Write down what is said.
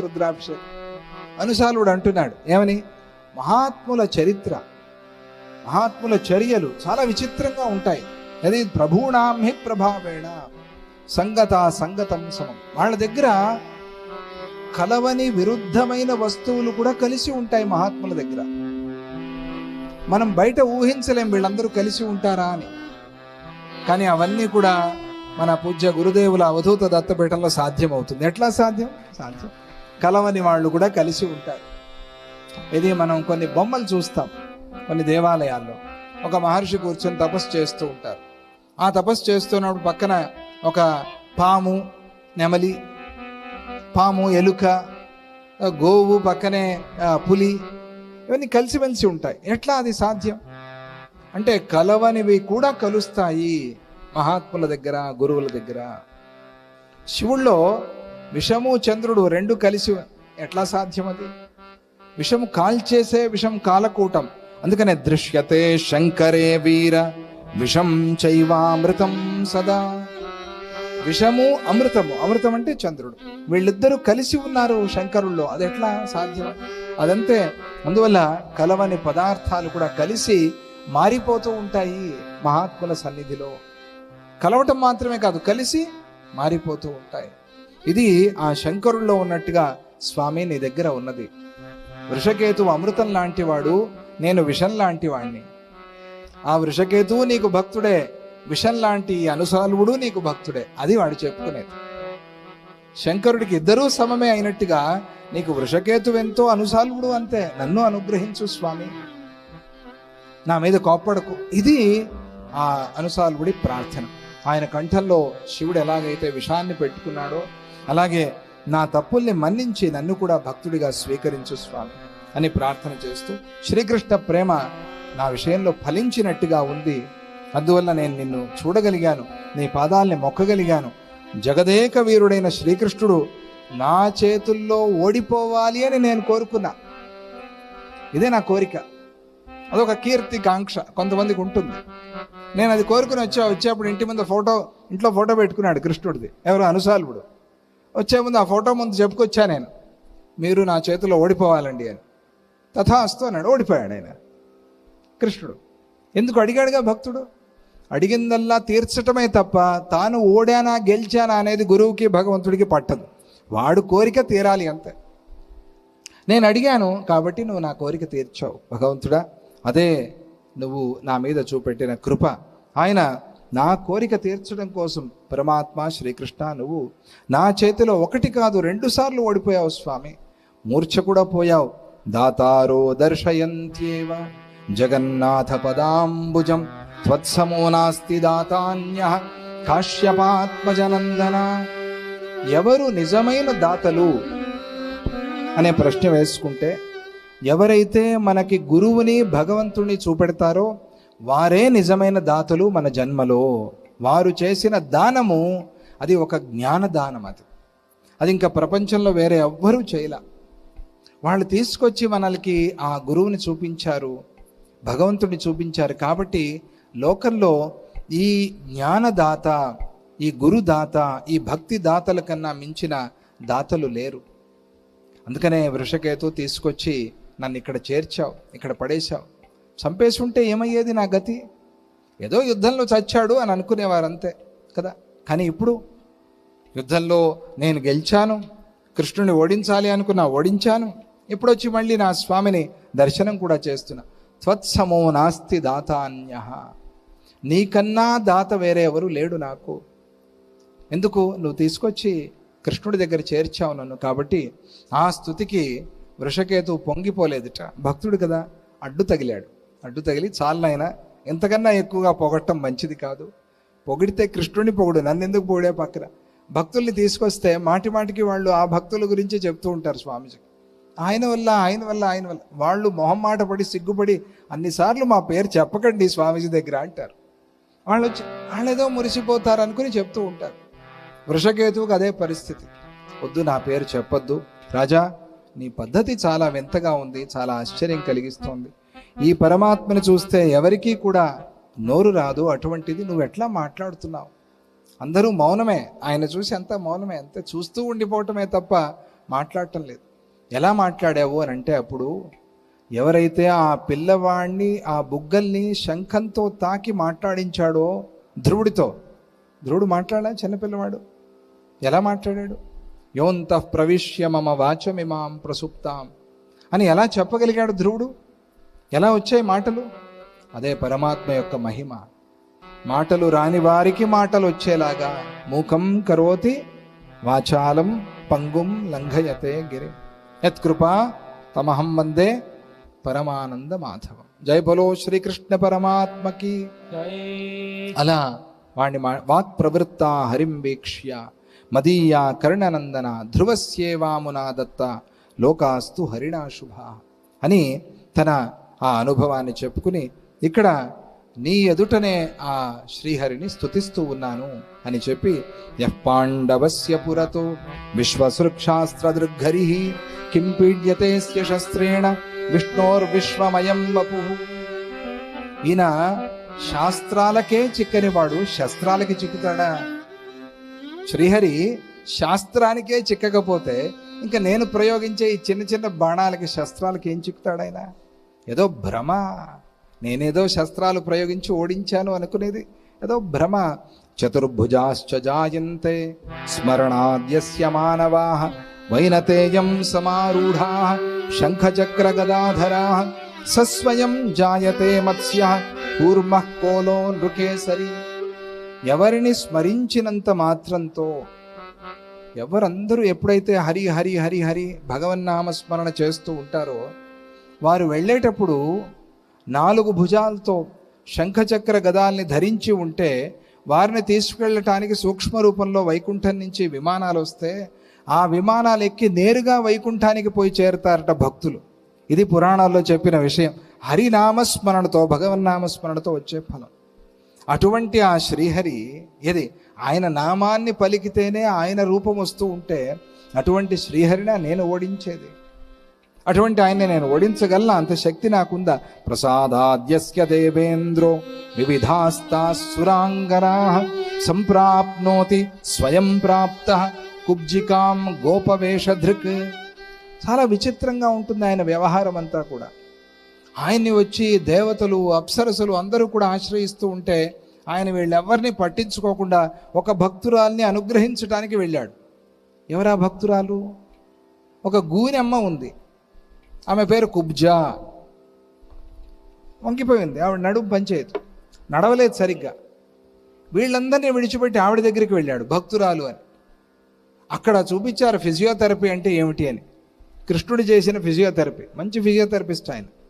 రుద్రాభిషేకం. అనుసాలుడు అంటున్నాడు ఏమని? మహాత్ముల చరిత్ర మహాత్ముల చర్యలు చాలా విచిత్రంగా ఉంటాయి. అది ప్రభువునాం హి ప్రభావేణ సంగత సంగతం సమం. వాళ్ళ దగ్గర కలవని విరుద్ధమైన వస్తువులు కూడా కలిసి ఉంటాయి మహాత్ముల దగ్గర. మనం బయట ఊహించలేం వీళ్ళందరూ కలిసి ఉంటారా అని. కానీ అవన్నీ కూడా మన పూజ్య గురుదేవుల అవధూత దత్తపీఠంలో సాధ్యం అవుతుంది ఎట్లా సాధ్యం? సాధ్యం. కలవని వాళ్ళు కూడా కలిసి ఉంటారు. ఇది మనం కొన్ని బొమ్మలు చూస్తాం కొన్ని దేవాలయాల్లో. ఒక మహర్షి కూర్చొని తపస్సు చేస్తూ ఉంటారు. ఆ తపస్సు చేస్తున్నప్పుడు పక్కన ఒక పాము నెమలి పాము ఎలుక గోవు పక్కనే పులి ఇవన్నీ కలిసిమెలిసి ఉంటాయి. ఎట్లా అది సాధ్యం? అంటే కలవనివి కూడా కలుస్తాయి మహాత్ముల దగ్గర గురువుల దగ్గర. శివుల్లో విషము చంద్రుడు రెండు కలిసి ఎట్లా సాధ్యం అది విషము కాల్చేసే విషం కాలకూటం. అందుకనే దృశ్యతే శంకరే వీర విషం చైవామృతం సదా. విషము అమృతము అమృతం అంటే చంద్రుడు. వీళ్ళిద్దరూ కలిసి ఉన్నారు శంకరుల్లో అది ఎట్లా సాధ్యం? అదంతే. అందువల్ల కలవని పదార్థాలు కూడా కలిసి మారిపోతూ ఉంటాయి మహాత్ముల సన్నిధిలో. కలవటం మాత్రమే కాదు కలిసి మారిపోతూ ఉంటాయి. ఇది ఆ శంకరుల్లో ఉన్నట్టుగా స్వామి నీ దగ్గర ఉన్నది. వృషకేతు అమృతం లాంటి వాడు నేను విషం లాంటి వాణ్ణి. ఆ వృషకేతువు నీకు భక్తుడే విషం లాంటి ఈ అనుసాలువుడు నీకు భక్తుడే అది వాడు చెప్పుకునేది. శంకరుడికి ఇద్దరూ సమమే అయినట్టుగా నీకు వృషకేతు ఎంతో అనుసాలువుడు అంతే నన్ను అనుగ్రహించు స్వామి. నా మీద కోప్పడకు. ఇది ఆ అనుసాలువుడి ప్రార్థన. ఆయన కంఠంలో శివుడు ఎలాగైతే విషాన్ని పెట్టుకున్నాడో అలాగే నా తప్పుల్ని మన్నించి నన్ను కూడా భక్తుడిగా స్వీకరించు స్వామి అని ప్రార్థన చేస్తూ శ్రీకృష్ణ ప్రేమ నా విషయంలో ఫలించినట్టుగా ఉంది. అందువల్ల నేను నిన్ను చూడగలిగాను నీ పాదాల్ని మొక్కగలిగాను. జగదేక వీరుడైన శ్రీకృష్ణుడు నా చేతుల్లో ఓడిపోవాలి అని నేను కోరుకున్నా. ఇదే నా కోరిక. అదొక కీర్తి కాంక్ష కొంతమందికి ఉంటుంది. నేను అది కోరుకుని వచ్చా వచ్చేప్పుడు ఇంటి ముందు ఫోటో ఇంట్లో ఫోటో పెట్టుకున్నాడు కృష్ణుడిది. ఎవరు అనుసాలుడు. వచ్చే ముందు ఆ ఫోటో ముందు చెప్పుకొచ్చా నేను? మీరు నా చేతిలో ఓడిపోవాలండి అని. తథాస్తు అన్నాడు. ఓడిపోయాడు ఆయన. కృష్ణుడు. ఎందుకు అడిగాడుగా భక్తుడు? అడిగిందల్లా తీర్చటమే తప్ప తాను ఓడానా గెలిచానా అనేది గురువుకి భగవంతుడికి పట్టదు. వాడు కోరిక తీరాలి అంతే. నేను అడిగాను కాబట్టి నువ్వు నా కోరిక తీర్చావు. భగవంతుడా అదే నువ్వు నా మీద చూపెట్టిన కృప. ఆయన నా కోరిక తీర్చడం కోసం పరమాత్మ శ్రీకృష్ణ నువ్వు నా చేతిలో ఒకటి కాదు రెండు సార్లు ఓడిపోయావు స్వామి. మూర్ఛ కూడా పోయావు. దాతారో దర్శయంత్యేవ జగన్నాథ పదాంబుజం త్వత్సమో నాస్తి దాతాన్య కాశ్యపాత్మజనందన. ఎవరు నిజమైన దాతలు అనే ప్రశ్న వేసుకుంటే ఎవరైతే మనకి గురువుని భగవంతుని చూపెడతారో వారే నిజమైన దాతలు మన జన్మలో. వారు చేసిన దానము అది ఒక జ్ఞాన దానం అది. అది ఇంకా ప్రపంచంలో వేరే ఎవ్వరూ చేయలే. వాళ్ళు తీసుకొచ్చి మనల్కి ఆ గురువుని చూపించారు భగవంతుడిని చూపించారు కాబట్టి లోకంలో ఈ జ్ఞానదాత ఈ గురుదాత ఈ భక్తి దాతల కన్నా మించిన దాతలు లేరు. అందుకనే వృషకేతు తీసుకొచ్చి నన్ను ఇక్కడ చేర్చావు ఇక్కడ పడేశావు. చంపేసి ఉంటే ఏమయ్యేది నా గతి? ఏదో యుద్ధంలో చచ్చాడు అని అనుకునేవారు అంతే కదా. కానీ ఇప్పుడు యుద్ధంలో నేను గెలిచాను కృష్ణుని ఓడించాలి అనుకున్నా ఓడించాను ఇప్పుడు వచ్చి మళ్ళీ నా స్వామిని దర్శనం కూడా చేస్తున్నా. త్వత్సమో నాస్తి దాతాన్య. నీకన్నా దాత వేరే ఎవరు లేడు నాకు. ఎందుకు? నువ్వు తీసుకొచ్చి కృష్ణుడి దగ్గర చేర్చావు నన్ను కాబట్టి ఆ స్థుతికి వృషకేతు పొంగిపోలేదుట. భక్తుడు కదా అడ్డు తగిలాడు. అడ్డు తగిలి చాలనైనా ఎంతకన్నా ఎక్కువగా పొగట్టం మంచిది కాదు. పొగిడితే కృష్ణుడిని పొగుడు నన్ను ఎందుకు పొగిడే పక్కన? భక్తుల్ని తీసుకొస్తే మాటి మాటికి వాళ్ళు ఆ భక్తుల గురించి చెప్తూ ఉంటారు స్వామీజీకి ఆయన వల్ల ఆయన వల్ల ఆయన వల్ల. వాళ్ళు మొహం మాట పడి సిగ్గుపడి అన్నిసార్లు మా పేరు చెప్పకండి స్వామీజీ దగ్గర అంటారు. వాళ్ళు వచ్చి వాళ్ళు ఏదో మురిసిపోతారు అనుకుని చెప్తూ ఉంటారు. వృషకేతువుకి అదే పరిస్థితి. వద్దు నా పేరు చెప్పొద్దు. రాజా నీ పద్ధతి చాలా వింతగా ఉంది చాలా ఆశ్చర్యం కలిగిస్తోంది. ఈ పరమాత్మని చూస్తే ఎవరికీ కూడా నోరు రాదు. అటువంటిది నువ్వు ఎట్లా మాట్లాడుతున్నావు? అందరూ మౌనమే. ఆయన చూసి అంతా మౌనమే. అంతే చూస్తూ ఉండిపోవటమే తప్ప మాట్లాడటం లేదు. ఎలా మాట్లాడావు అని అంటే అప్పుడు ఎవరైతే ఆ పిల్లవాడిని ఆ బుగ్గల్ని శంఖంతో తాకి మాట్లాడించాడో ధ్రువుడితో. ధ్రువుడు మాట్లాడా? చిన్నపిల్లవాడు ఎలా మాట్లాడాడు? యోంత ప్రవిశ్య మమ వాచమిమాం ప్రసుప్తాం అని ఎలా చెప్పగలిగాడు ధ్రువుడు? ఎలా వచ్చాయి మాటలు? అదే పరమాత్మ యొక్క మహిమ. మాటలు రాని వారికి మాటలు వచ్చేలాగా మూకం కరోతి వాచాలం పంగుం లంఘయతే గిరి. యత్కృపా తమహం వందే పరమానంద మాధవం. జై బలో శ్రీకృష్ణ పరమాత్మకి అలా వాణ్ణి వాక్ ప్రవృత్త హరిం వీక్ష్య. మదీయ కర్ణనందన ధ్రువస్యేవామునా దత్త లోకాస్తు హరిణా శుభ. అని తన ఆ అనుభవాన్ని చెప్పుకుని ఇక్కడ నీ ఎదుటనే ఆ శ్రీహరిని స్తుతిస్తూ ఉన్నాను అని చెప్పి యః పాండవస్య పురతో విశ్వసృక్షాస్త్రదృగ్గరి కిం పీడ్యతే శస్త్రేణ విష్ణోర్విశ్వమయం వపు. ఈయన శాస్త్రాలకే చిక్కనివాడు శస్త్రాలకి చిక్కుతాడా? శ్రీహరి శాస్త్రానికే చిక్కకపోతే ఇంకా నేను ప్రయోగించే ఈ చిన్న చిన్న బాణాలకి శస్త్రాలకి ఏం చిక్కుతాడైనా ఏదో భ్రమ. నేనేదో శస్త్రాలు ప్రయోగించి ఓడించాను అనుకునేది. ఏదో భ్రమ. చతుర్భుజాశ్చ జాయంతే స్మరణాద్యస్య మానవా వైనతేయం సమారూఢా శంఖచక్ర గదాధరా సస్వయం జాయతే మత్స్య కూర్మ కోలో నృకేసరి. ఎవరిని స్మరించినంత మాత్రంతో ఎవరందరూ ఎప్పుడైతే హరి హరి హరి హరి భగవన్నామ స్మరణ చేస్తూ ఉంటారో వారు వెళ్ళేటప్పుడు నాలుగు భుజాలతో శంఖచక్ర గదాల్ని ధరించి ఉంటే వారిని తీసుకెళ్ళటానికి సూక్ష్మ రూపంలో వైకుంఠం నుంచి విమానాలు వస్తే ఆ విమానాలు ఎక్కి నేరుగా వైకుంఠానికి పోయి చేరుతారట భక్తులు. ఇది పురాణాల్లో చెప్పిన విషయం. హరినామస్మరణతో భగవన్నామస్మరణతో వచ్చే ఫలం. అటువంటి ఆ శ్రీహరి ఇది ఆయన నామాన్ని పలికితేనే ఆయన రూపం వస్తూ ఉంటే అటువంటి శ్రీహరిన నేను ఓడించేది. అటువంటి ఆయన్ని నేను ఓడించగలనా? అంత శక్తి నాకుందా? ప్రసాదాద్యస్య దేవేంద్రో వివిధాస్తాసురాంగనా సంప్రాప్నోతి స్వయం ప్రాప్త కుబ్జికాం గోపవేషధృక్. చాలా విచిత్రంగా ఉంటుంది ఆయన వ్యవహారం అంతా కూడా. ఆయన్ని వచ్చి దేవతలు అప్సరసులు అందరూ కూడా ఆశ్రయిస్తూ ఉంటే ఆయన వీళ్ళెవరిని పట్టించుకోకుండా ఒక భక్తురాల్ని అనుగ్రహించడానికి వెళ్ళాడు. ఎవరా భక్తురాలు? ఒక గూనెమ్మ ఉంది. ఆమె పేరు కుబ్జా. వంకిపోయింది ఆవిడ నడుము పంచేయదు. నడవలేదు సరిగ్గా. వీళ్ళందరినీ విడిచిపెట్టి ఆవిడ దగ్గరికి వెళ్ళాడు భక్తురాలు అని. అక్కడ చూపించారు ఫిజియోథెరపీ అంటే ఏమిటి అని. కృష్ణుడు చేసిన ఫిజియోథెరపీ. మంచి ఫిజియోథెరపిస్ట్ ఆయన.